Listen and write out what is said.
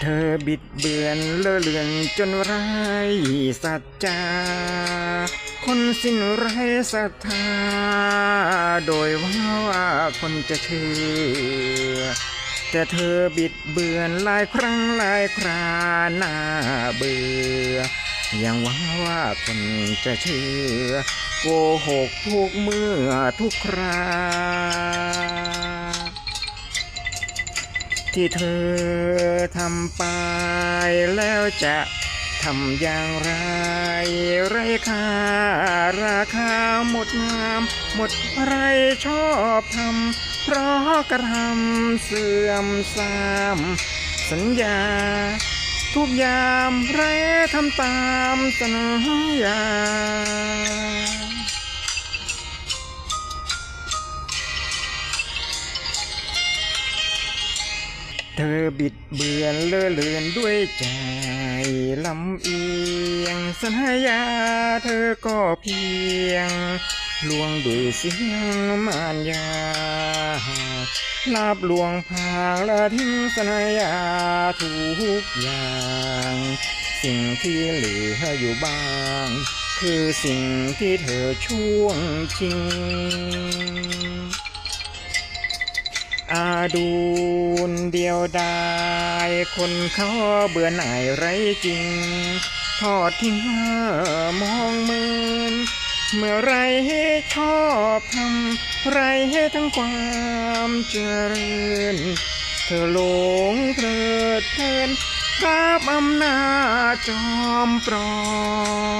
เธอบิดเบือนเลอะเลือนจนไร้สัจจา คนสิ้นไร้ศรัทธา โดยว่าคนจะเชื่อ แต่เธอบิดเบือนหลายครั้งหลายคราหน้าเบื่อ ยังหวังว่าคนจะเชื่อ โกหกทุกเมื่อทุกครา ที่เธอทำไปแล้วจะทำอย่างไร ไรค่าราคาหมดงาม หมดไรชอบทำเพราะกระทำเสื่อมสาม สัญญา ทุกยามไรทำตามสัญญา ธอบิดเบือนเลอเลือนด้วยใจลำเอียง สัญญาเธอก็เพียงลวงด้วยเสียงมารยาลาบลวงพางและทิ้งสัญญาทุกอย่าง สิ่งที่เหลืออยู่บ้าง คือสิ่งที่เธอช่วงชิง อาดูนเดียวดายคนเขาเบื่อหน่ายไรจริง ทอดทิ้งมองมือนเมื่อไรให้ชอบทำไรให้ทั้งความเจริญ เธอหลงเพลิดเพลินภาพอำนาจจอมปลอม